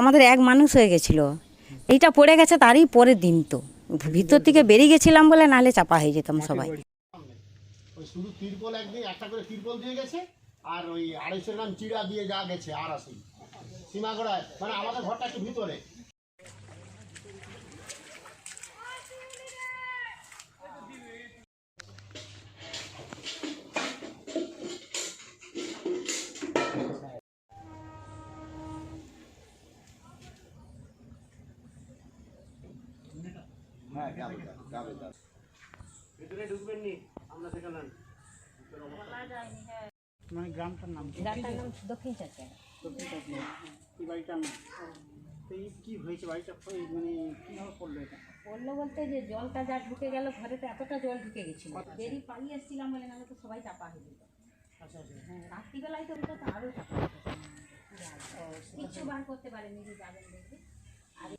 আমাদের এক মানুষ হয়ে গেছিল। এইটা পড়ে গেছে তারই পরের দিন তো। ভিতর থেকে বেরিয়ে গেছিলাম বলে নালে চাপা হয়ে যেতাম সবাই। শুধু তিরপল একদিন একটা করে তিরপল দিয়ে গেছে আর ওই আড়াইশো গ্রাম চিড়া দিয়ে যা গেছে আর আসি সীমাগড়ায় মানে আমাদের ঘরটা একটু ভিতরে। ভিতরে ঢুকবেন নি আমরা সেখানে মানে গ্রামটার নাম কি? দক্ষিণ চাচা এই বাড়িটার নাম? কি হয়েছে? বাড়িটা মানে কীভাবে পড়ল এটা? বলল বলতে যে জলটা যা ঢুকে গেল ঘরেতে এতটা জল ঢুকে গেছিল। বেরিয়ে পালিয়ে এসেছিলাম বলে নাহলে তো সবাই চাপা হয়ে যেত। আচ্ছা আচ্ছা। হ্যাঁ রাত্রিবেলায় তো ওটা তো আরও চাপা হয়ে কিচ্ছু বার করতে পারেনি যে যাবেন দেখবে আর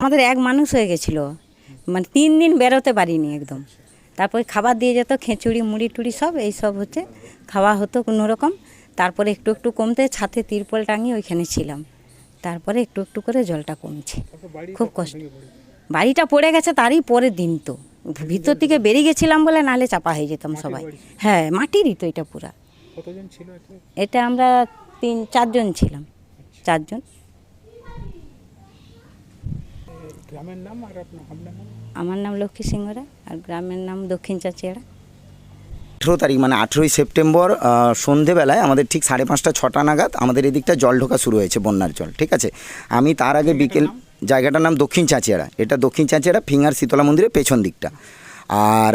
আমাদের এক মানুষ হয়ে গেছিল। মানে তিন দিন বেরোতে পারিনি একদম। তারপরে খাবার দিয়ে যেত খেঁচুড়ি মুড়ি টুড়ি সব এই সব হচ্ছে। খাওয়া হতো কোনো রকম। তারপরে একটু একটু কমতে ছাতে তিরপল টাঙিয়ে ওইখানে ছিলাম। তারপরে একটু একটু করে জলটা কমছে। খুব কষ্ট। বাড়িটা পড়ে গেছে তারই পরের দিন তো। ভিতর থেকে বেরিয়ে গেছিলাম বলে নাহলে চাপা হয়ে যেতাম সবাই। হ্যাঁ মাটিরই তো এটা পুরা। কতজন ছিল এতে? এটা আমরা তিন চারজন ছিলাম। চারজন। আপনার নাম? আমার নাম লক্ষ্মী সিংহরা আর গ্রামের নাম দক্ষিণ চাচিয়াড়া। আঠেরো তারিখ মানে আঠেরোই সেপ্টেম্বর সন্ধেবেলায় আমাদের ঠিক সাড়ে পাঁচটা ছটা নাগাদ আমাদের এদিকটা জল ঢোকা শুরু হয়েছে বন্যার জল ঠিক আছে? আমি তার আগে বিকেল জায়গাটার নাম দক্ষিণ চাঁচিয়াড়া এটা দক্ষিণ চাঁচিয়াড়া ফিঙ্গার শীতলা মন্দিরের পেছন দিকটা। আর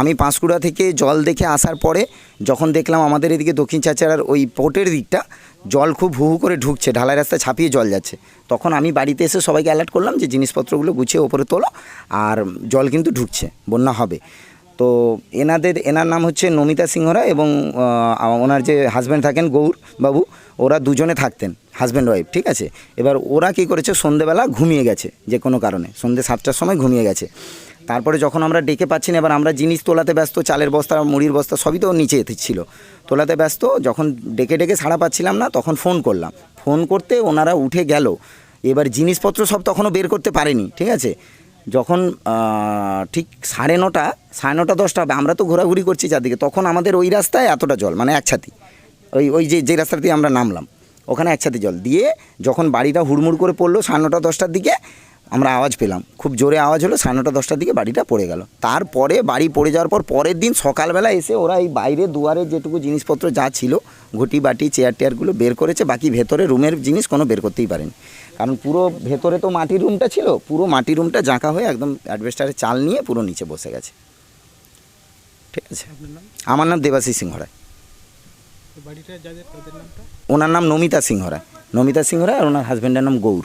আমি পাঁশকুড়া থেকে জল দেখে আসার পরে যখন দেখলাম আমাদের এদিকে দক্ষিণ চাঁচিয়াড়ার ওই পোর্টের দিকটা, জল খুব হু হু করে ঢুকছে, ঢালাই রাস্তা ছাপিয়ে জল যাচ্ছে। তখন আমি বাড়িতে এসে সবাইকে অ্যালার্ট করলাম যে জিনিসপত্রগুলো গুছিয়ে ওপরে তোলো, আর জল কিন্তু ঢুকছে, বন্যা হবে। তো এনাদের, এনার নাম হচ্ছে নমিতা সিংহরা এবং ওনার যে হাজব্যান্ড থাকেন গৌর বাবু, ওরা দুজনে থাকতেন হাজব্যান্ড ওয়াইফ ঠিক আছে? এবার ওরা কি করেছে, সন্ধেবেলা ঘুমিয়ে গেছে, যে কোনো কারণে। সন্ধে সাতটার সময় ঘুমিয়ে গেছে। তারপরে যখন আমরা ডেকে পাচ্ছি না, এবার আমরা জিনিস তোলাতে ব্যস্ত, চালের বস্তা, মুড়ির বস্তা, সবই তো নিচে ছিল। তোলাতে ব্যস্ত, যখন ডেকে ডেকে সাড়া পাচ্ছিলাম না, তখন ফোন করলাম। ফোন করতে ওনারা উঠে গেল। এবার জিনিসপত্র সব তখনও বের করতে পারেনি, ঠিক আছে? যখন ঠিক সাড়ে নটা সাড়ে নটা, দশটা হবে, আমরা তো ঘোরাঘুরি করছি চারদিকে, তখন আমাদের ওই রাস্তায় এতটা জল মানে এক ছাতি। ওই ওই যে যে রাস্তা দিয়ে আমরা নামলাম, ওখানে এক ছাতি জল। দিয়ে যখন বাড়িটা হুড়মুড় করে পড়ল সাড়ে নটা, দশটার দিকে আমরা আওয়াজ পেলাম। খুব জোরে আওয়াজ হলো সাড়ে নটা দশটার দিকে বাড়িটা পড়ে গেল। তারপরে বাড়ি পড়ে যাওয়ার পর পরের দিন সকালবেলা এসে ওরা এই বাইরে দুয়ারে যেটুকু জিনিসপত্র যা ছিল ঘটি বাটি চেয়ার টেয়ারগুলো বের করেছে বাকি ভেতরে রুমের জিনিস কোনো বের করতেই পারেনি। কারণ পুরো ভেতরে তো মাটির রুমটা ছিল পুরো মাটির রুমটা জাঁকা হয়ে একদম অ্যাডভেস্টারের চাল নিয়ে পুরো নিচে বসে গেছে। ঠিক আছে? আমার নাম দেবাশিস সিংহরায়। ওনার নাম নমিতা সিংহরায়। নমিতা সিংহরায় আর ওনার হাজব্যান্ডের নাম গৌর।